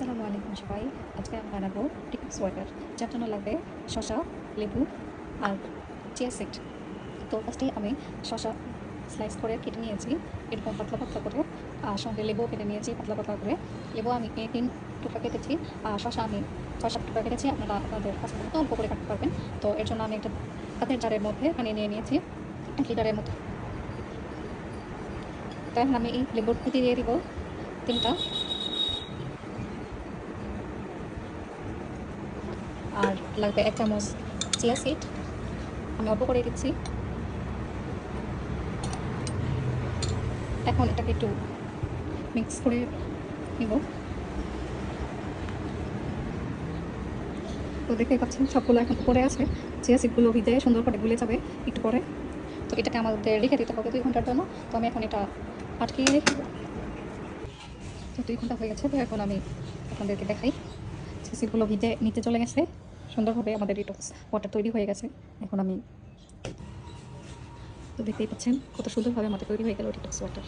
আসসালামু আলাইকুম সবাই। আজকে আমি বানাবো টিকটক্স ওয়াটার যার জন্য লাগবে শসা, লেবু আর চিয়া সিড তো ফার্স্টে আমি শসা স্লাইস করে কেটে নিয়েছি। এরকম পাতলা পাতলা করে, আর সঙ্গে লেবু কেটে নিয়েছি পাতলা পাতলা করে। লেবু আমি তিন টুকরা কেটেছি, আর শসা আমি ছয় সাত টুকরা কেটেছি। আপনারা আপনাদের মতো অল্প করে কাটতে পারবেন। তো এর জন্য আমি একটা কাতের জারের মধ্যে পানি নিয়ে নিয়েছি। এক লিটারের মতো। তাই আমি এই লেবুর কুটি দিয়ে দিব তিনটা। আর লাগবে এক চামচ চিয়া সিড আমি অল্প করে দিচ্ছি। এখন এটাকে একটু মিক্স করে নিব। তো দেখতেই পাচ্ছেন, সবগুলো এখন পরে আছে। চিয়া সিডগুলো ভিজে সুন্দর করে গুলে যাবে একটু পরে। তো এটাকে আমাদের রেখে দিতে হবে দুই ঘণ্টার জন্য। তো আমি এখন এটা আটকিয়ে রেখে। তো দুই ঘণ্টা হয়ে গেছে, তো এখন আমি আপনাদেরকে দেখাই। সিসিগুলো ভিজে নিচে চলে গেছে। সুন্দরভাবে আমাদের ডিটক্স ওয়াটার তৈরি হয়ে গেছে। এখন আমি তো দেখতেই পাচ্ছেন, কত সুন্দরভাবে আমাদের তৈরি হয়ে গেল ডিটক্স ওয়াটার